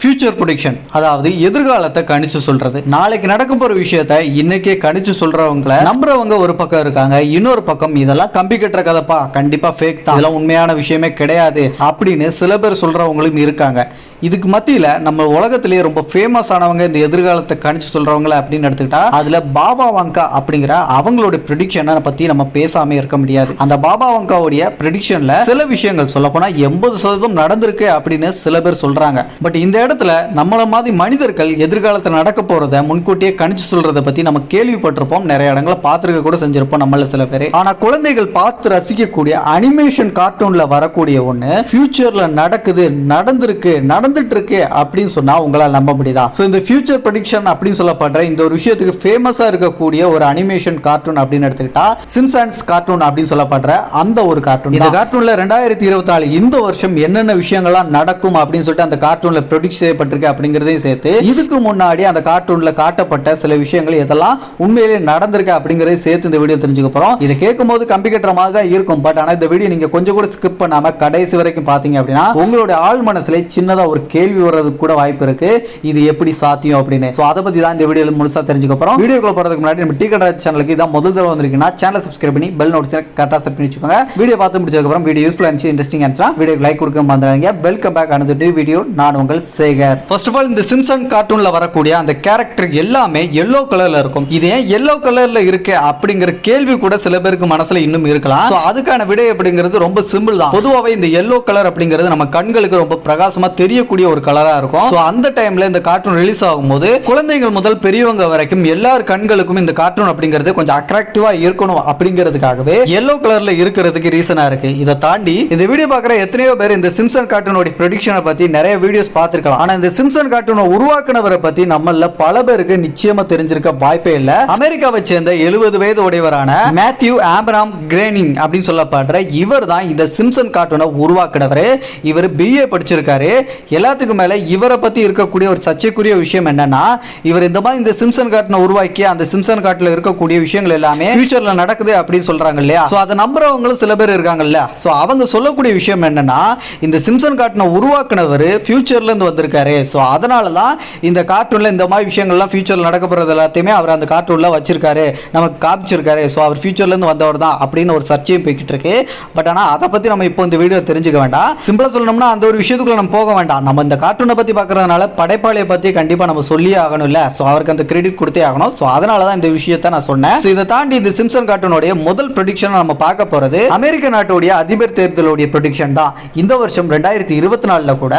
Future production அதாவது எதிர்காலத்தை கணிச்சு சொல்றது. நாளைக்கு நடக்க போற விஷயத்த இன்னைக்கே கணிச்சு சொல்றவங்கள நம்புறவங்க ஒரு பக்கம் இருக்காங்க இன்னொரு பக்கம் இதெல்லாம் கம்பி கட்டுற கதைப்பா. கண்டிப்பா ஃபேக் தான். இதெல்லாம் உண்மையான விஷயமே கிடையாது. அப்படின்னு சில பேர் சொல்றவங்களும் இருக்காங்க. இதுக்கு மத்தியில் நம்ம உலகத்திலேயே ரொம்ப ஃபேமஸ் ஆனவங்க இந்த எதிர்காலத்தை கணிச்சு சொல்கிறவங்கள அப்படின்னு எடுத்துக்கிட்டா அதில் பாபா வங்கா அப்படிங்கிற அவங்களோட ப்ரிடிக்ஷனை பற்றி நம்ம பேசாமல் இருக்க முடியாது. அந்த பாபா வங்காவுடைய ப்ரிடிக்ஷனில் சில விஷயங்கள் சொல்லப்போனால் எண்பது சதவீதம் நடந்திருக்கு அப்படின்னு சில பேர் சொல்கிறாங்க பட் இந்த இடத்துல நம்மள மாதிரி மனிதர்கள் எதிர்காலத்தில் நடக்க போகிறத முன்கூட்டியே கணிச்சு சொல்கிறத பற்றி நம்ம கேள்விப்பட்டிருப்போம். நிறைய இடங்களை பார்த்துருக்க கூட செஞ்சிருப்போம் நம்மள சில பேர். ஆனால் குழந்தைகள் பார்த்து ரசிக்கக்கூடிய அனிமேஷன் கார்ட்டூனில் வரக்கூடிய ஒன்று ஃபியூச்சரில் நடக்குது நடந்திருக்கு நடந்துட்டு இருக்கு அப்படின்னு சொன்னா உங்களால் நம்ப முடியுதா? ஸோ இந்த ஃபியூச்சர் ப்ரடிக்ஷன் அப்படின்னு சொல்லப்படுற இந்த ஒரு விஷயத்துக்கு ஃபேமஸா இருக்கக்கூடிய ஒரு அனிமேஷன் கார்ட்டூன் அப்படின்னு எடுத்துக்கிட்டா சிம்சான்ஸ் கார்ட்டூன் அப்படின்னு சொல்லப்படுற அந்த ஒரு கார்ட்டூன் இந்த கார்ட்டூன்ல ரெண்டாயிரத்தி இருபத்தி நாலு இந்த வருஷம் என்னென்ன விஷயங்கள்லாம் நடக்கும் அப்படின்னு சொல்லிட்டு அந்த கார்ட்டூன்ல ப்ரொடிக்ட் செய்யப்பட்டிருக்கு அப்படிங்கிறதையும் சேர்த்து இதுக்கு முன்னாடி அந்த கார்ட்டூன்ல காட்டப்பட்ட சில விஷயங்கள் எதெல்லாம் உண்மையிலேயே நடந்திருக்கு அப்படிங்கறதையும் சேர்த்து இந்த வீடியோ தெரிஞ்சுக்க போறோம். இதை கேட்கும் போது கம்பி கட்டுற மாதிரி தான் இருக்கும். பட் ஆனா இந்த வீடியோ நீங்க கொஞ்சம் கூட ஸ்கிப் பண்ணாம கடைசி வரைக்கும் பாத்தீங்க அப்படின்னா உங்களுடைய ஆழ் மனசுல சின்னதா ஒரு ஒரு கேள்வி வர்றதுக்கு கூட வாய்ப்பு இருக்கு. இது எப்படி சாத்தியம் அப்படின்னு. சோ அதை பத்தி தான் இந்த வீடியோல முழுசா தெரிஞ்சுக்க போறோம். வீடியோக்குள்ள போறதுக்கு முன்னாடி நம்ம டீ கடை சேனலுக்கு இதான் முதல் தடவை வந்திருக்கீங்கன்னா சேனல் சப்ஸ்கிரைப் பண்ணி பெல் நோட்டிஃபிகேஷன் கரெக்டாக செட் பண்ணி வச்சுக்கோங்க. வீடியோ பார்த்து முடிச்சதுக்கு அப்புறம் வீடியோ யூஸ்ஃபுல்லா இருந்துச்சு இன்ட்ரெஸ்டிங் இருந்துச்சுன்னா வீடியோக்கு லைக் கொடுக்க மறந்துடாதீங்க. வெல்கம் பேக் அனது வீடியோ நான் உங்கள் சேகர். ஃபர்ஸ்ட் ஆஃப் ஆல் இந்த சிம்சன் கார்ட்டூன்ல வரக்கூடிய அந்த கேரக்டர் எல்லாமே எல்லோ கலர்ல இருக்கும். இது ஏன் எல்லோ கலர்ல இருக்கு அப்படிங்கிற கேள்வி கூட சில பேருக்கு மனசுல இன்னும் இருக்கலாம். So, அதுக்கான விடை அப்படிங்கிறது ரொம்ப சிம்பிள் தான். பொதுவாகவே இந்த எல்லோ கலர் அப்படிங்கிறது நம்ம கண்களுக்கு ரொம்ப பிரகாசமா தெரியக்கூடிய ஒரு கலரா இருக்கும். ஸோ அந்த டைம்ல இந்த கார்ட்டூன் ரிலீஸ் ஆகும்போது குழந்தைகள் முதல் பெரியவங்க வரைக்கும் எல்லார் கண்களுக்கும் இந்த கார்ட்டூன் அப்படிங்கிறது கொஞ்சம் அட்ராக்டிவா இருக்கணும் அப்படிங்கிறதுக்காகவே எல்லோ கலர்ல இருக்கிறதுக்கு ரீசனா இருக்கு. இதை தாண்டி இந்த வீடியோ பார்க்குற எத்தனையோ பேர் இந்த சிம்சன் கார்ட்டூனோட ப்ரொடிக்ஷனை பத்தி நிறைய வீடியோஸ் பார்த்துருக்கலாம். ஆனா இந்த சிம்சன் கார்ட்டூனை உருவாக்குனவரை பத்தி நம்மள பல பேருக்கு நிச்சயமா தெரிஞ்சிருக்க வாய்ப்பே இல்ல. அமெரிக்காவை சேர்ந்த எழுபது வயது உடையவரான மேத்யூ ஆம்பராம் கிரேனிங் அப்படின்னு சொல்லப்படுற இவர் தான் இந்த சிம்சன் கார்ட்டூனை உருவாக்குனவர். இவர் பிஏ படிச்சிருக்காரு. எல்லாத்துக்கும் மேலே இவரை பற்றி இருக்கக்கூடிய ஒரு சர்ச்சைக்குரிய விஷயம் என்னன்னா இவர் இந்த மாதிரி இந்த சிம்சன் காட்டினை உருவாக்கி அந்த சிம்சன் கார்ட்டில் இருக்கக்கூடிய விஷயங்கள் எல்லாமே ஃபியூச்சரில் நடக்குது அப்படின்னு சொல்கிறாங்க இல்லையா? ஸோ அதை நம்புறவங்களும் சில பேர் இருக்காங்கல்ல ஸோ அவங்க சொல்லக்கூடிய விஷயம் என்னன்னா இந்த சிம்சன் கார்ட்டூனை உருவாக்குனவர் ஃபியூச்சர்லேருந்து வந்திருக்காரு. ஸோ அதனால தான் இந்த கார்ட்டூனில் இந்த மாதிரி விஷயங்கள்லாம் ஃபியூச்சரில் நடக்க போகிறது எல்லாத்தையுமே அவர் அந்த கார்ட்டூனில் வச்சிருக்காரு. நமக்கு காமிச்சிருக்காரு. ஸோ அவர் ஃபியூச்சர்லேருந்து வந்தவர் தான் அப்படின்னு ஒரு சர்ச்சையும் போய்கிட்டு இருக்கு. பட் ஆனால் அதை பற்றி நம்ம இப்போ இந்த வீடியோ தெரிஞ்சுக்க வேண்டாம். சிம்பிளாக சொல்லணும்னா அந்த ஒரு விஷயத்துக்குள்ள நம்ம போக வேண்டாம். நம்ம இந்த கார்ட்டூனை பற்றி பார்க்குறதுனால படைப்பாளியை பற்றி கண்டிப்பாக நம்ம சொல்லியே ஆகணும் இல்லை ஸோ அவருக்கு அந்த கிரெடிட் கொடுத்தே ஆகணும். ஸோ அதனால தான் இந்த விஷயத்தை நான் சொன்னேன். ஸோ இதை தாண்டி இந்த சிம்சன் கார்ட்டூனுடைய முதல் ப்ரொடிக்ஷனை நம்ம பார்க்க போகிறது அமெரிக்க நாட்டுடைய அதிபர் தேர்தலுடைய ப்ரொடிக்ஷன் தான். இந்த வருஷம் ரெண்டாயிரத்தி இருபத்தி நாலில் கூட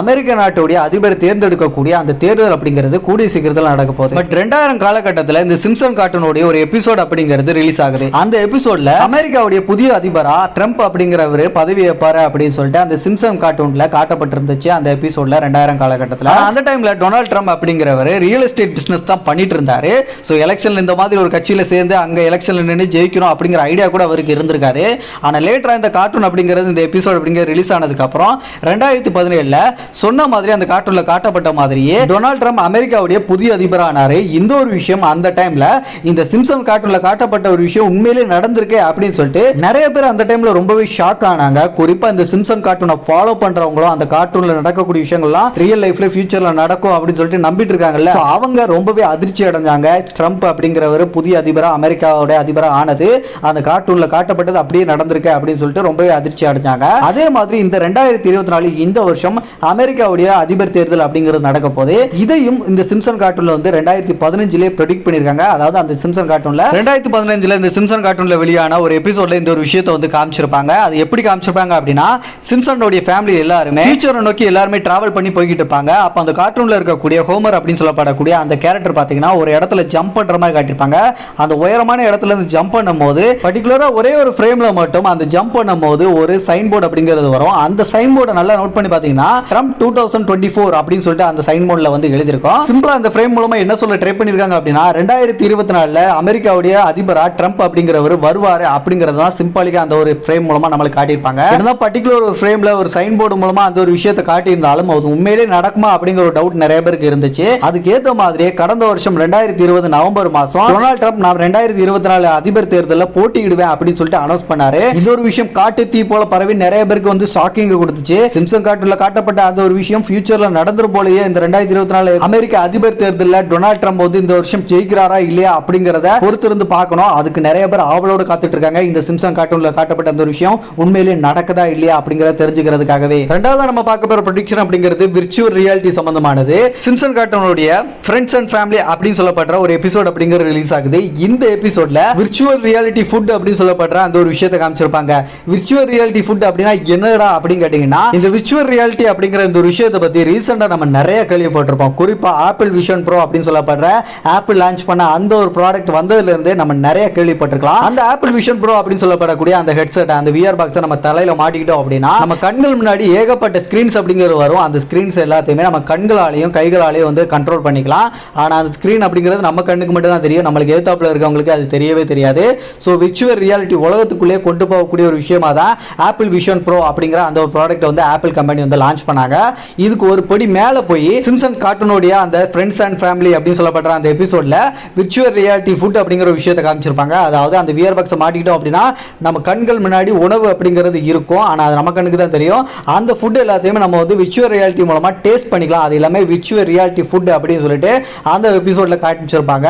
அமெரிக்க நாட்டுடைய அதிபர் தேர்ந்தெடுக்கக்கூடிய அந்த தேர்தல் அப்படிங்கிறது கூடிய சீக்கிரத்தில் நடக்க போகுது. பட் ரெண்டாயிரம் காலகட்டத்தில் இந்த சிம்சன் கார்ட்டூனுடைய ஒரு எபிசோட் அப்படிங்கிறது ரிலீஸ் ஆகுது. அந்த எபிசோட்ல அமெரிக்காவுடைய புதிய அதிபரா ட்ரம்ப் அப்படிங்கிறவர் பதவி ஏற்பாரு அப்படின்னு சொல்லிட்டு அந்த சிம்சன் கார்ட்டூன்ல காட்டப்பட்டிருந்துச்சு. அந்த எபிசோட்ல ரெண்டாயிரம் காலகட்டத்தில். அந்த டைம்ல டொனால்ட் ட்ரம்ப் அப்படிங்கிறவர் ரியல் எஸ்டேட் பிஸ்னஸ் தான் பண்ணிட்டு இருந்தாரு ஸோ எலெக்ஷன்ல இந்த மாதிரி ஒரு கட்சியில சேர்ந்து அங்க எலெக்ஷன்ல நின்று ஜெயிக்கணும் அப்படிங்கிற ஐடியா கூட அவருக்கு இருந்திருக்காது. ஆனால் லேட்டராக இந்த கார்ட்டூன் அப்படிங்கிறது இந்த எபிசோட் அப்படிங்கிறது ரிலீஸ் ஆனதுக்கு அப்புறம் ரெண்டாயிரத்தி பதினேழுல சொன்ன மாதிரி அந்த கார்ட்டூன்ல காட்டப்பட்ட மாதிரியே டொனால்ட் ட்ரம்ப் அமெரிக்காவுடைய புதிய அதிபரானார். இந்த ஒரு விஷயம் அந்த டைம்ல இந்த சிம்சன் கார்ட்டூன்ல காட்டப்பட்ட ஒரு விஷயம் உண்மையிலேயே நடந்திருக்கு அப்படின்னு சொல்லிட்டு நிறைய பேர் அந்த டைம்ல ரொம்பவே ஷாக் ஆனாங்க. குறிப்பா இந்த சிம்சன் கார்ட்டூனை ஃபாலோ பண்றவங்களும் அந்த கார்ட்டூன்ல நடக்கக்கூடிய விஷயங்கள்லாம் ரியல் லைஃப்ல ஃபியூச்சர்ல நடக்கும் அப்படின்னு சொல்லிட்டு நம்பிட்டு இருக்காங்கல்ல. அவங்க ரொம்பவே அதிர்ச்சி அடைஞ்சாங்க. ட்ரம்ப் அப்படிங்கிறவர் புதிய அதிபரா அமெரிக்காவோட அதிபரா ஆனது அந்த கார்ட்டூன்ல காட்டப்பட்டது அப்படியே நடந்திருக்கு அப்படின்னு சொல்லிட்டு ரொம்பவே அதிர்ச்சி அடைஞ்சாங்க. அதே மாதிரி இந்த ரெண்டாயிரத்தி இருபத்தி நாலு இந்த வருஷம் அமெரிக்காவுடைய அதிபர் தேர்தல் அப்படிங்கிறது நடக்க போது இதையும் இந்த சிம்சன் கார்ட்டூன்ல வந்து ரெண்டாயிரத்தி பதினஞ்சுலேயே ப்ரெடிக்ட் பண்ணிருக்காங்க அதாவது அந்த சிம்சன் கார்ட்டூன்ல ரெண்டாயிரத்தி பதினஞ்சுல இந்த சிம்சன் கார்ட்டூன்ல வெளியான ஒரு எபிசோட்ல இந்த ஒரு விஷயத்தை வந்து காமிச்சிருப்பாங்க. அது எப்படி காமிச்சிருப்பாங்க அப்படின்னா சிம்சனுடைய ஃபேமிலி எல்லாருமே ஃபியூச்சரை நோக்கி எல்லாரும் டிராவல் பண்ணி போய்கிட்டு இருப்பாங்க. அப்போ அந்த கார்ட்டூனில் இருக்கக்கூடிய ஹோமர் அப்படின்னு சொல்லப்படக்கூடிய அந்த கேரக்டர் பார்த்தீங்கன்னா ஒரு இடத்துல ஜம்ப் பண்ணுற மாதிரி காட்டியிருப்பாங்க. அந்த உயரமான இடத்துல இருந்து ஜம்ப் பண்ணும்போது பர்டிகுலராக ஒரே ஒரு ஃப்ரேம்ல மட்டும் அந்த ஜம்ப் பண்ணும்போது ஒரு சைன் போர்டு அப்படிங்கிறது வரும். அந்த சைன் போர்டை நல்லா நோட் பண்ணி பார்த்தீங்கன்னா Trump two thousand twenty four அப்படின்னு சொல்லிட்டு அந்த சைன் போர்டில் வந்து எழுதியிருக்கோம். சிம்பிளாக அந்த ஃப்ரேம் மூலமாக என்ன சொல்ல ட்ரை பண்ணியிருக்காங்க அப்படின்னா ரெண்டாயிரத்தி இருபத்தி நாலில் அமெரிக்காவுடைய அதிபரா ட்ரம்ப் அப்படிங்கிறவர் வருவார் அப்படிங்கிறது தான் சிம்பாலிக்கா அந்த ஒரு ஃப்ரேம் மூலமாக நம்மளுக்கு காட்டியிருப்பாங்க. பர்டிகுலர் ஒரு ஃப்ரேமில் ஒரு சைன் போர்டு மூலமாக அந்த ஒரு விஷயத்தை காட்டி இருந்தாலும் அது உண்மையிலே நடக்குமா அப்படிங்கிற ஒரு டவுட் நிறைய பேருக்கு இருந்துச்சு. அதுக்கு ஏத்த மாதிரியே கடந்த வருஷம் ரெண்டாயிரத்தி இருபது நவம்பர் மாசம் டொனால்ட் ட்ரம்ப் நான் ரெண்டாயிரத்தி இருபத்தி நாலு அதிபர் தேர்தலில் போட்டியிடுவேன் அப்படின்னு சொல்லிட்டு அனௌன்ஸ் பண்ணாரு. இது ஒரு விஷயம் காட்டு தீ போல பரவி நிறைய பேருக்கு வந்து ஷாக்கிங் கொடுத்துச்சு. சிம்சன் காட்டுல காட்டப்பட்ட அந்த ஒரு விஷயம் ஃபியூச்சர்ல நடந்துரு போலயே இந்த ரெண்டாயிரத்தி இருபத்தி நாலு அமெரிக்க அதிபர் தேர்தலில் டொனால்ட் ட்ரம்ப் வந்து இந்த வருஷம் ஜெயிக்கிறாரா இல்லையா அப்படிங்கறத பொறுத்திருந்து பார்க்கணும். அதுக்கு நிறைய பேர் ஆவலோட காத்துட்டு இருக்காங்க. இந்த சிம்சன் கார்ட்டூன்ல காட்டப்பட்ட அந்த ஒரு விஷயம் உண்மையிலேயே நடக்குதா இல்லையா அப்படிங்கறத தெரிஞ்சுக்கிறதுக்காகவே. ரெண்டாவது நம்ம பார்க்க போற ஃபிக்ஷன் அப்படிங்கிறது விர்ச்சுவல் ரியாலிட்டி சம்பந்தமானது. சிம்சன் கார்ட்டூனுடைய ஃப்ரெண்ட்ஸ் அண்ட் ஃபேமிலி அப்படின்னு சொல்லப்படுற ஒரு எபிசோட் அப்படிங்கிற ரிலீஸ் ஆகுது. இந்த எபிசோட்ல விர்ச்சுவல் ரியாலிட்டி ஃபுட் அப்படின்னு சொல்லப்படுற அந்த ஒரு விஷயத்தை காமிச்சிருப்பாங்க. விர்ச்சுவல் ரியாலிட்டி ஃபுட் அப்படின்னா என்னடா அப்படின்னு கேட்டீங்கன்னா இந்த விர்ச்சுவல் ரியாலிட்டி அப்படிங்கிற இந்த ஒரு விஷயத்தை பத்தி ரீசெண்டா நம்ம நிறைய கேள்விப்பட்டிருப்போம். குறிப்பா ஆப்பிள் விஷன் ப்ரோ அப்படின்னு சொல்லப்படுற ஆப்பிள் லான்ச் பண்ண அந்த ஒரு ப்ராடக்ட் வந்ததுல இருந்து நம்ம நிறைய கேள்விப்பட்டிருக்கலாம். அந்த ஆப்பிள் விஷன் ப்ரோ அப்படின்னு சொல்லப்படக்கூடிய அந்த ஹெட்செட் அந்த விஆர் பாக்ஸை நம்ம தலையில மாட்டிக்கிட்டோம் அப்படின்னா நம்ம கண்கள் முன்னாடி ஏகப்பட்ட ஸ்கிரீன்ஸ் அப்படிங்கிற வரும். அந்த ஸ்க்ரீன்ஸ் எல்லாத்தையுமே நம்ம கண்களாலையும் கைகளாலையும் வந்து கண்ட்ரோல் பண்ணிக்கலாம். ஆனால் அந்த ஸ்க்ரீன் அப்படிங்கிறது நம்ம கண்ணுக்கு மட்டும் தான் தெரியும். நம்மளுக்கு எதிர்த்தாப்புல இருக்கவங்களுக்கு அது தெரியவே தெரியாது. ஸோ விர்ச்சுவல் ரியாலிட்டி உலகத்துக்குள்ளே கொண்டு போகக்கூடிய ஒரு விஷயமா தான் ஆப்பிள் விஷன் ப்ரோ அப்படிங்கிற அந்த ஒரு ப்ராடக்ட் வந்து ஆப்பிள் கம்பெனி வந்து லான்ச் பண்ணாங்க. இதுக்கு ஒரு படி மேலே போய் சிம்சன் கார்ட்டூனுடைய அந்த ஃப்ரெண்ட்ஸ் அண்ட் ஃபேமிலி அப்படின்னு சொல்லப்படுற அந்த எபிசோட்ல விர்ச்சுவல் ரியாலிட்டி ஃபுட் அப்படிங்கிற ஒரு விஷயத்தை காமிச்சிருப்பாங்க. அதாவது அந்த வியர் பாக்ஸை மாட்டிக்கிட்டோம் அப்படின்னா நம்ம கண்கள் முன்னாடி உணவு அப்படிங்கிறது இருக்கும். ஆனால் அது நம்ம கண்ணுக்கு தான் தெரியும். அந்த ஃபுட் எல்லாத்தையுமே நம்ம வந்து விர்ச்சுவல் ரியாலிட்டி மூலமாக டேஸ்ட் பண்ணிக்கலாம். அது எல்லாமே விர்ச்சுவல் ரியாலிட்டி ஃபுட் அப்படின்னு சொல்லிட்டு அந்த எபிசோடில் காமிச்சிருப்பாங்க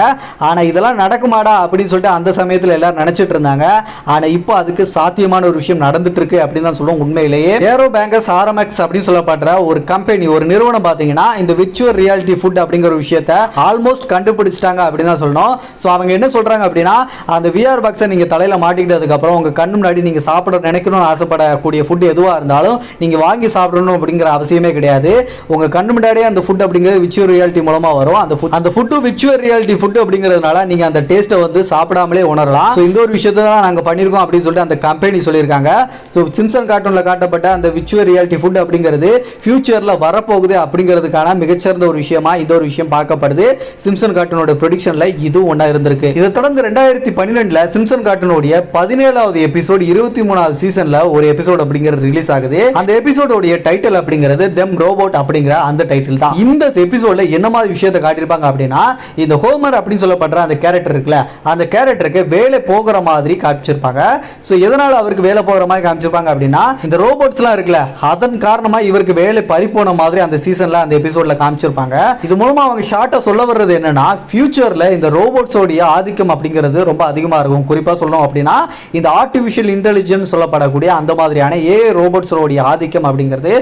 ஆனால் இதெல்லாம் நடக்குமாடா அப்படின்னு சொல்லிட்டு அந்த சமயத்தில் எல்லாரும் நினச்சிட்டு இருந்தாங்க. ஆனால் இப்போ அதுக்கு சாத்தியமான ஒரு விஷயம் நடந்துட்டு இருக்கு அப்படின்னு தான் சொல்லுவோம் உண்மையிலேயே. ஏரோ பேங்கஸ் ஆர்எம்எக்ஸ் அப்படின்னு சொல்லப்படுற ஒரு கம்பெனி ஒரு நிறுவனம் பார்த்தீங்கன்னா இந்த விர்ச்சுவல் ரியாலிட்டி ஃபுட் அப்படிங்கிற ஒரு விஷயத்த ஆல்மோஸ்ட் கண்டுபிடிச்சிட்டாங்க அப்படின்னு தான் சொல்லணும். ஸோ அவங்க என்ன சொல்றாங்க அப்படின்னா அந்த விஆர் பாக்ஸை நீங்கள் தலையில் மாட்டிக்கிட்டதுக்கப்புறம் உங்கள் கண் முன்னாடி நீங்கள் சாப்பிட நினைக்கணும்னு ஆசைப்படக்கூடிய ஃபுட் எதுவாக இருந்தாலும் நீங்கள் வாங்கி சாப்பிடணும் அப்படிங்கிற அவசியமே கிடையாது. உங்க கண்ணு முன்னாடியே அந்த ஃபுட் அப்படிங்கிறது விச்சுவல் ரியாலிட்டி மூலமா வரும். அந்த ஃபுட் அந்த ஃபுட்டு விச்சுவல் ரியாலிட்டி ஃபுட் அப்படிங்கிறதுனால நீங்க அந்த டேஸ்ட்டை வந்து சாப்பிடாமலே உணரலாம். ஸோ இந்த ஒரு விஷயத்தை தான் நாங்க பண்ணியிருக்கோம் அப்படின்னு சொல்லிட்டு அந்த கம்பெனி சொல்லியிருக்காங்க. ஸோ சிம்சன் கார்ட்டூன்ல காட்டப்பட்ட அந்த விச்சுவல் ரியாலிட்டி ஃபுட் அப்படிங்கிறது ஃபியூச்சர்ல வரப்போகுது அப்படிங்கிறதுக்கான மிகச்சிறந்த ஒரு விஷயமா இந்த ஒரு விஷயம் பார்க்கப்படுது. சிம்சன் கார்ட்டூனோட ப்ரொடிக்ஷன்ல இது ஒன்றா இருந்திருக்கு. இதை தொடர்ந்து ரெண்டாயிரத்தி பன்னிரெண்டுல சிம்சன் கார்ட்டூனுடைய பதினேழாவது எபிசோடு இருபத்தி மூணாவது சீசன்ல ஒரு எபிசோட் அப்படிங்கிறது ரிலீஸ் ஆகுது. அந்த எபிசோடோடைய டைட்டில் அப்படிங்கிறது தெம் ரோபோட் அப்படிங்கிற அந்த டைட்டில் தான். இந்த எபிசோட்ல என்ன மாதிரி விஷயத்தை காட்டியிருப்பாங்க அப்படின்னா இந்த ஹோமர் அப்படின்னு சொல்லப்படுற அந்த கேரக்டர் இருக்குல்ல அந்த கேரக்டருக்கு வேலை போகிற மாதிரி காமிச்சிருப்பாங்க. ஸோ எதனால அவருக்கு வேலை போகிற மாதிரி காமிச்சிருப்பாங்க அப்படின்னா இந்த ரோபோட்ஸ்லாம் இருக்குல்ல அதன் காரணமாக இவருக்கு வேலை பறிப்போன மாதிரி அந்த சீசன்ல அந்த எபிசோட்ல காமிச்சிருப்பாங்க. இது மூலமா அவங்க ஷார்ட்டா சொல்ல வர்றது என்னன்னா ஃபியூச்சர்ல இந்த ரோபோட்ஸோடைய ஆதிக்கம் அப்படிங்கிறது ரொம்ப அதிகமா இருக்கும். குறிப்பா சொல்லணும் அப்படின்னா இந்த ஆர்டிஃபிஷியல் இன்டெலிஜென்ஸ் சொல்லப்படக்கூடிய அந்த மாதிரியான ஏ ரோபோட்ஸோடைய ஆதிக்கம் அப்படிங்கிறது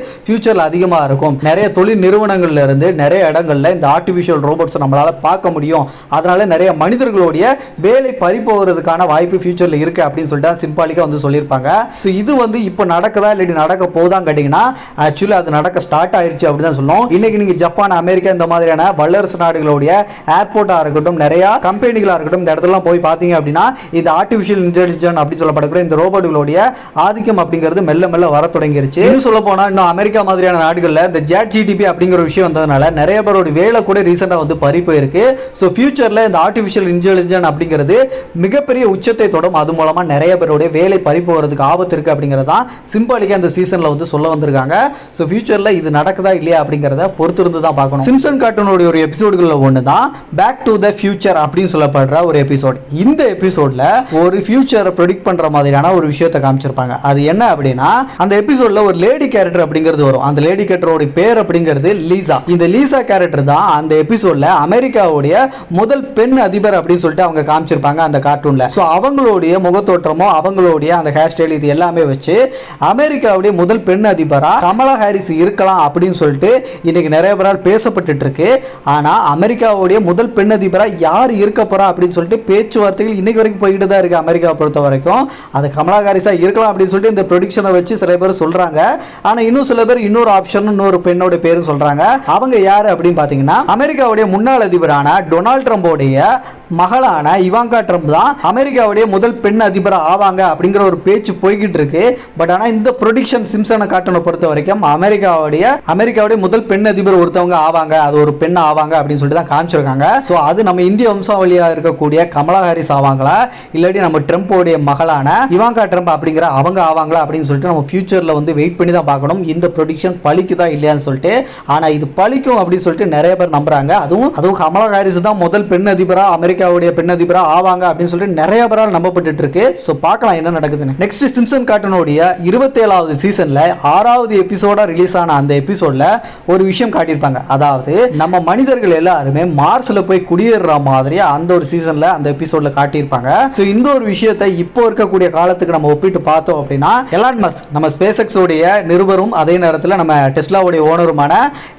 ஃபியூச்சர்ல அதிகமாக இருக்கும். நிறைய தொழில் நிறுவனங்கள்ல இருந்து நிறைய இடங்கள்ல இந்த ஆர்டிஃபிஷியல் ரோபோட்ஸை நம்மளால் பார்க்க முடியும். அதனால நிறைய மனிதர்களுடைய வேலை பறி போகிறதுக்கான வாய்ப்பு ஃபியூச்சரில் இருக்குது அப்படின்னு சொல்லிட்டு சிம்பாலிக்காக வந்து சொல்லியிருப்பாங்க. ஸோ இது வந்து இப்போ நடக்குதா இல்லாட்டி நடக்க போதான்னு கேட்டிங்கன்னா ஆக்சுவலி அது நடக்க ஸ்டார்ட் ஆயிடுச்சு அப்படின்னு தான் சொல்லணும். இன்னைக்கு நீங்கள் ஜப்பான் அமெரிக்கா இந்த மாதிரியான வல்லரசு நாடுகளுடைய ஏர்போர்ட்டாக இருக்கட்டும் நிறையா கம்பெனிகளாக இருக்கட்டும் இந்த இடத்துலலாம் போய் பார்த்தீங்க அப்படின்னா இந்த ஆர்டிஃபிஷியல் இன்டெலிஜென்ஸ் அப்படின்னு சொல்லப்படக்கூடிய இந்த ரோபோட்டுகளுடைய ஆதிக்கம் அப்படிங்கிறது மெல்ல மெல்ல வர தொடங்கிருச்சு. இன்னும் சொல்ல போனால் இன்னும் அமெரிக்கா மாதிரி மாதிரியான நாடுகளில் இந்த ஜேட் ஜிடிபி அப்படிங்கிற ஒரு விஷயம் வந்ததுனால நிறைய பேரோட வேலை கூட ரீசெண்டாக வந்து பறி போயிருக்கு. ஸோ ஃபியூச்சரில் இந்த ஆர்டிஃபிஷியல் இன்டெலிஜென்ஸ் அப்படிங்கிறது மிகப்பெரிய உச்சத்தை தொடும். அது மூலமாக நிறைய பேருடைய வேலை பறி போகிறதுக்கு ஆபத்து இருக்கு அப்படிங்கிறது தான் சிம்பாலிக்காக இந்த சீசனில் வந்து சொல்ல வந்திருக்காங்க. ஸோ ஃபியூச்சரில் இது நடக்குதா இல்லையா அப்படிங்கிறத பொறுத்திருந்து தான் பார்க்கணும். சிம்சன் கார்ட்டூனுடைய ஒரு எபிசோடுகளில் ஒன்று தான் பேக் டு த ஃபியூச்சர் அப்படின்னு சொல்லப்படுற ஒரு எபிசோட் இந்த எபிசோட்ல ஒரு ஃபியூச்சரை ப்ரொடிக்ட் பண்ற மாதிரியான ஒரு விஷயத்தை காமிச்சிருப்பாங்க. அது என்ன அப்படின்னா அந்த எபிசோட்ல ஒரு லேடி கேரக்டர் அப்படிங்கிறது வரும். அந்த லேடி கட்டரோட பேர் அப்படிங்கிறது லீசா. இந்த லீசா கேரக்டர் தான் அந்த எபிசோட்ல அமெரிக்காவுடைய முதல் பெண் அதிபர் அப்படின்னு சொல்லிட்டு அவங்க காமிச்சிருப்பாங்க அந்த கார்ட்டூன்ல ஸோ அவங்களுடைய முகத்தோற்றமோ அவங்களுடைய அந்த ஹேர் ஸ்டைல் இது எல்லாமே வச்சு அமெரிக்காவுடைய முதல் பெண் அதிபரா கமலா ஹாரிஸ் இருக்கலாம் அப்படின்னு சொல்லிட்டு இன்னைக்கு நிறைய பேரால் பேசப்பட்டு இருக்கு. ஆனா அமெரிக்காவுடைய முதல் பெண் அதிபரா யார் இருக்க போறா அப்படின்னு சொல்லிட்டு பேச்சுவார்த்தைகள் இன்னைக்கு வரைக்கும் போய்கிட்டு தான் இருக்கு அமெரிக்காவை பொறுத்த வரைக்கும். அது கமலா ஹாரிஸா இருக்கலாம் அப்படின்னு சொல்லிட்டு இந்த ப்ரொடிக்ஷனை வச்சு சில பேர் சொல்றாங்க. ஆனா இன்னும் சில பேர் இன்னொரு ஆப்ஷன் இன்னொரு பெண்ணோட பேரும் சொல்றாங்க. அவங்க யாரு அப்படின்னு பாத்தீங்கன்னா அமெரிக்காவுடைய முன்னாள் அதிபரான டொனால்ட் ட்ரம்போடைய மகளான இவாங்கா ட்ரம்ப் தான் அமெரிக்காவுடைய முதல் பெண் அதிபர் ஆவாங்க அப்படிங்கிற ஒரு பேச்சு போய்கிட்டு இருக்கு. பட் ஆனால் இந்த ப்ரொடிக்ஷன் சிம்சனை காட்டனை பொறுத்த வரைக்கும் அமெரிக்காவுடைய அமெரிக்காவுடைய முதல் பெண் அதிபர் ஒருத்தவங்க ஆவாங்க. அது ஒரு பெண் ஆவாங்க அப்படின்னு சொல்லிட்டு தான் காமிச்சிருக்காங்க. ஸோ அது நம்ம இந்திய வம்சாவளியாக இருக்கக்கூடிய கமலா ஹாரிஸ் ஆவாங்களா? இல்லாட்டி நம்ம ட்ரம்ப்போடைய மகளான இவாங்கா ட்ரம்ப் அப்படிங்கிற அவங்க ஆவாங்களா அப்படின்னு சொல்லிட்டு நம்ம ஃபியூச்சரில் வந்து வெயிட் பண்ணி தான் பார்க்கணும். இந்த ப்ரொடிக்ஷன் பழிக்குதா இல்லையான்னு சொல்லிட்டு. ஆனால் இது பழிக்கும் அப்படின்னு சொல்லிட்டு நிறைய பேர் நம்புறாங்க. அதுவும் அதுவும் கமலா ஹாரிஸ் தான் முதல் பெண் அதிபராக அமெரிக்காவுடைய பெண் அதிபராக ஆவாங்க அப்படின்னு சொல்லிட்டு நிறைய பேரால் நம்பப்பட்டு இருக்கு ஸோ பார்க்கலாம் என்ன நடக்குதுன்னு. நெக்ஸ்ட் சிம்சன் கார்ட்டனுடைய இருபத்தேழாவது சீசனில் ஆறாவது எபிசோடாக ரிலீஸ் ஆன அந்த எபிசோடில் ஒரு விஷயம் காட்டியிருப்பாங்க. அதாவது நம்ம மனிதர்கள் எல்லாருமே மார்ஸில் போய் குடியேறுற மாதிரி அந்த ஒரு சீசனில் அந்த எபிசோடில் காட்டியிருப்பாங்க. ஸோ இந்த ஒரு விஷயத்தை இப்போ இருக்கக்கூடிய காலத்துக்கு நம்ம ஒப்பிட்டு பார்த்தோம் அப்படின்னா எலான் மஸ்க் நம்ம ஸ்பேஸ் உடைய நிருபரும் அதே நேரத்தில் நம்ம டெஸ்லாவுடைய ஓனருமான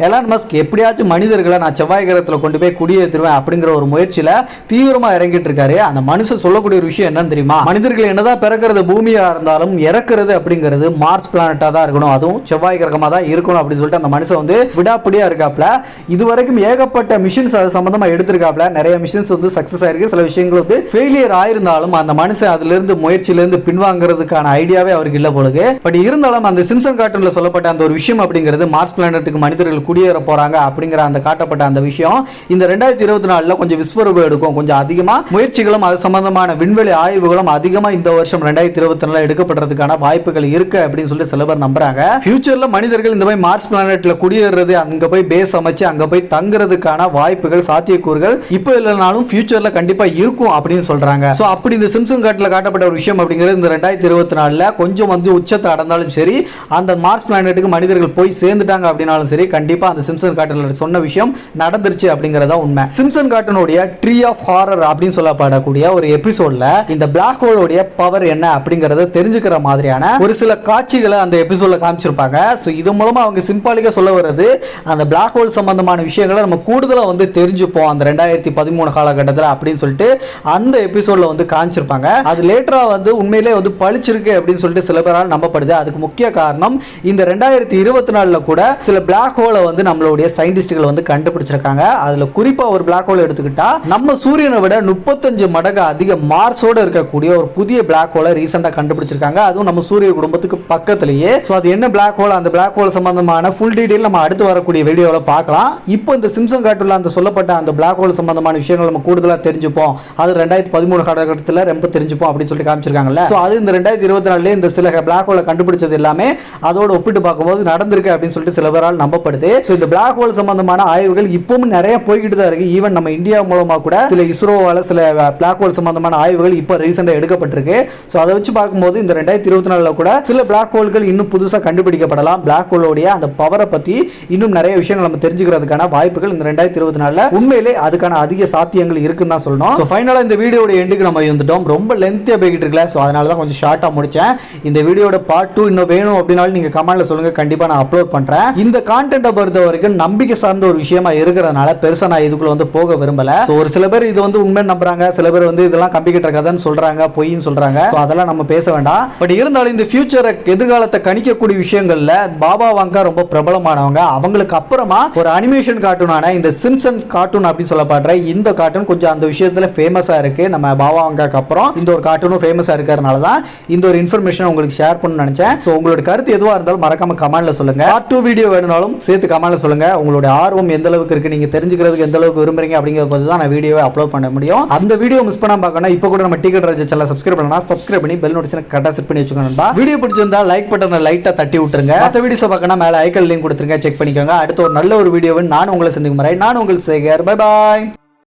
எலான் மஸ்க் எப்படியாச்சும் மனிதர்களை நான் செவ்வாய் கிரகத்தில் கொண்டு போய் குடியேற்றுவேன் அப்படிங்கிற ஒரு முயற்சியில் தீவிரமா இறங்கிட்டு இருக்காரு. அந்த மனுஷன் சொல்லக்கூடிய ஒரு விஷயம் என்னன்னு தெரியுமா? மனிதர்கள் என்னதான் பிறக்கிறது பூமியா இருந்தாலும் இறக்குறது அப்படிங்கிறது மார்ஸ் பிளானட்டா தான் இருக்கணும். அதுவும் செவ்வாய் கிரகமா தான் இருக்கணும் அப்படின்னு சொல்லிட்டு அந்த மனுஷன் வந்து விடாப்பிடியா இருக்காப்ல இது வரைக்கும் ஏகப்பட்ட மிஷின்ஸ் அது சம்பந்தமா எடுத்திருக்காப்ல நிறைய மிஷின்ஸ் வந்து சக்சஸ் ஆயிருக்கு. சில விஷயங்கள் வந்து ஃபெயிலியர் ஆயிருந்தாலும் அந்த மனுஷன் அதுல இருந்து முயற்சியில இருந்து பின்வாங்குறதுக்கான ஐடியாவே அவருக்கு இல்ல போலுக்கு. பட் இருந்தாலும் அந்த சிம்சன் கார்ட்டூன்ல சொல்லப்பட்ட அந்த ஒரு விஷயம் அப்படிங்கிறது மார்ஸ் பிளானட்டுக்கு மனிதர்கள் குடியேற போறாங்க அப்படிங்கிற அந்த காட்டப்பட்ட அந்த விஷயம் இந்த ரெண்டாயிரத்தி இருபத்தி நாலுல கொஞ்சம் விஸ்வரூபம் எடுக்கும். கொஞ்சம் அதிகமாக முயற்சிகளும் அது சம்பந்தமான விண்வெளி ஆய்வுகளும் அதிகமாக இந்த வருஷம் ரெண்டாயிரத்தி இருபத்தி நாலு எடுக்கப்படுறதுக்கான வாய்ப்புகள் இருக்கு அப்படின்னு சொல்லி சில பேர் நம்புறாங்க. ஃபியூச்சர்ல மனிதர்கள் இந்த மாதிரி மார்ஸ் பிளானட்ல குடியேறது அங்க போய் பேஸ் அமைச்சு அங்க போய் தங்குறதுக்கான வாய்ப்புகள் சாத்தியக்கூறுகள் இப்போ இல்லைனாலும் ஃபியூச்சர்ல கண்டிப்பா இருக்கும் அப்படின்னு சொல்றாங்க. ஸோ அப்படி இந்த சிம்சங் காட்டில் காட்டப்பட்ட ஒரு விஷயம் அப்படிங்கிறது இந்த ரெண்டாயிரத்தி இருபத்தி நாலில் கொஞ்சம் வந்து உச்சத்தை அடைந்தாலும் சரி அந்த மார்ஸ் பிளானட்டுக்கு மனிதர்கள் போய் சேர்ந்துட்டாங்க அப்படின்னாலும் சரி கண்டிப்பா அந்த சிம்சன் காட்டில் சொன்ன விஷயம் நடந்துருச்சு அப்படிங்கிறதா உண்மை. சிம்சன் காட்டனுடைய ட்ரீ ஆஃப் ஹாரர் அப்படின்னு சொல்லப்படக்கூடிய ஒரு எபிசோட்ல இந்த பிளாக் ஹோலோடைய பவர் என்ன அப்படிங்கறத தெரிஞ்சுக்கிற மாதிரியான ஒரு சில காட்சிகளை அந்த எபிசோட்ல காமிச்சிருப்பாங்க. ஸோ இது மூலமா அவங்க சிம்பாலிக்கா சொல்ல வர்றது அந்த பிளாக் ஹோல் சம்பந்தமான விஷயங்களை நம்ம கூடுதலாக வந்து தெரிஞ்சுப்போம் அந்த ரெண்டாயிரத்தி பதிமூணு காலகட்டத்தில் அப்படின்னு சொல்லிட்டு அந்த எபிசோட்ல வந்து காமிச்சிருப்பாங்க. அது லேட்டரா வந்து உண்மையிலே வந்து பழிச்சிருக்கு அப்படின்னு சொல்லிட்டு சில பேரால் நம்பப்படுது. அதுக்கு முக்கிய காரணம் இந்த ரெண்டாயிரத்தி இருபத்தி நாலில் கூட சில பிளாக் ஹோலை வந்து நம்மளுடைய சயின்டிஸ்டுகள் வந்து கண்டுபிடிச்சிருக்காங்க. அதில் குறிப்பாக ஒரு பிளாக் ஹோல் எடுத்துக்கிட்டா நம்ம சூரியனை விட முப்பத்தஞ்சு மடங்கு அதிக மார்ஸோட இருக்கக்கூடிய ஒரு புதிய பிளாக் ஹோலை ரீசெண்டா கண்டுபிடிச்சிருக்காங்க. அதுவும் நம்ம சூரிய குடும்பத்துக்கு பக்கத்திலேயே. ஸோ அது என்ன பிளாக் ஹோல் அந்த பிளாக் ஹோல் சம்பந்தமான ஃபுல் டீடைல் நம்ம அடுத்து வரக்கூடிய வீடியோவில் பார்க்கலாம். இப்போ இந்த சிம்சங் காட்டுல அந்த சொல்லப்பட்ட அந்த பிளாக் ஹோல் சம்பந்தமான விஷயங்கள் நம்ம கூடுதலாக தெரிஞ்சுப்போம். அது ரெண்டாயிரத்தி பதிமூணு காலகட்டத்தில் ரொம்ப தெரிஞ்சுப்போம் அப்படின்னு சொல்லிட்டு காமிச்சிருக்காங்கல்ல. ஸோ அது இந்த ரெண்டாயிரத்தி இருபத்தி நாலுல இந்த சில பிளாக் ஹோலை கண்டுபிடிச்சது எல்லாமே அதோட ஒப்பிட்டு பார்க்கும்போது நடந்திருக்கு அப்படின்னு சொல்லிட்டு சில பேரால் நம்பப்படுது. ஸோ இந்த பிளாக் ஹோல் சம்பந்தமான ஆய்வுகள் இப்பவும் நிறைய போய்கிட்டு தான் இருக்கு. ஈவன் நம்ம இந்தியா மூலமா கூட சில இஸ்ரோவால் சில பிளாக் ஹோல் சம்பந்தமான ஆய்வுகள் இப்போ ரீசெண்டாக எடுக்கப்பட்டிருக்கு. ஸோ அதை வச்சு பார்க்கும்போது இந்த ரெண்டாயிரத்தி இருபத்தி நாலில் கூட சில பிளாக் ஹோல்கள் இன்னும் புதுசாக கண்டுபிடிக்கப்படலாம். பிளாக் ஹோலோடைய அந்த பவரை பற்றி இன்னும் நிறைய விஷயங்கள் நம்ம தெரிஞ்சுக்கிறதுக்கான வாய்ப்புகள் இந்த ரெண்டாயிரத்தி இருபத்தி நாலில் உண்மையிலே அதுக்கான அதிக சாத்தியங்கள் இருக்குன்னு தான் சொல்லணும். ஸோ ஃபைனலாக இந்த வீடியோட எண்டுக்கு நம்ம வந்துட்டோம். ரொம்ப லென்த்தியாக போய்கிட்டு இருக்கல ஸோ அதனால தான் கொஞ்சம் ஷார்ட்டாக முடித்தேன் இந்த வீடியோட பார்ட் டூ இன்னும் வேணும் அப்படின்னாலும் நீங்கள் கமெண்ட்டில் சொல்லுங்கள் கண்டிப்பாக நான் அப்லோட் பண்ணுறேன் இந்த கான்டென்ட்டை பொறுத்த வரைக்கும் நம்பிக்கை சார்ந்த ஒரு விஷயமா இருக்கிறதுனால பெருசாக நான் இதுக்குள்ளே வந்து போக விரும்பலை. ஸோ ஒரு சில பேர் இது வந்து உண்மை நம்புறாங்க. சில பேர் வந்து இதெல்லாம் கம்ப்யூட்டர் கதைன்னு சொல்றாங்க பொய்ன்னு சொல்றாங்க. ஸோ அதெல்லாம் நம்ம பேச வேண்டாம். பட் இருந்தாலும் இந்த ஃபியூச்சரை எதிர்காலத்தை கணிக்கக்கூடிய விஷயங்கள்ல பாபா வாங்கா ரொம்ப பிரபலமானவங்க. அவங்களுக்கு அப்புறமா ஒரு அனிமேஷன் கார்ட்டூனான இந்த சிம்சன்ஸ் கார்ட்டூன் அப்படின்னு சொல்லப்படுற இந்த கார்ட்டூன் கொஞ்சம் அந்த விஷயத்துல ஃபேமஸா இருக்கு. நம்ம பாபா வாங்காக்கு அப்புறம் இந்த ஒரு கார்ட்டூனும் ஃபேமஸா இருக்கிறதுனால தான் இந்த ஒரு இன்ஃபர்மேஷன் உங்களுக்கு ஷேர் பண்ண நினைச்சேன். ஸோ உங்களோட கருத்து எதுவாக இருந்தாலும் மறக்காம கமெண்ட்ல சொல்லுங்க. பார்ட் டூ வீடியோ வேணும்னாலும் சேர்த்து கமெண்ட்ல சொல்லுங்க. உங்களோட ஆர்வம் எந்த அளவுக்கு இருக்கு நீங்க தெரிஞ்சுக்கிறதுக்கு எந்த அளவுக்கு விரும்புறீங்க அப்படிங்கிறத போது தான் நான் வீடியோவை அப்லோட் பண்ண முடியும். அந்த வீடியோ மிஸ் பண்ணாம பார்க்கணும் இப்போ கூட நம்ம டிக்கெட் ராஜா சேனல் சப்ஸ்கிரைப் பண்ணலாம் சப்ஸ்கிரைப் பண்ணி பெல் நோட்டிஃபிகேஷன் கரெக்டாக செட் பண்ணி வச்சுக்கோங்க வீடியோ பிடிச்சிருந்தா லைக் பட்டனை லைட்டாக தட்டி விட்டுருங்க. மற்ற வீடியோஸ் பார்க்கணும் மேலே ஐக்கல் லிங்க் கொடுத்துருங்க செக் பண்ணிக்கோங்க. அடுத்த ஒரு நல்ல ஒரு வீடியோவை நான் உங்களை சந்திக்கும் முறை நான் உங்களுக்கு சேகர். Bye bye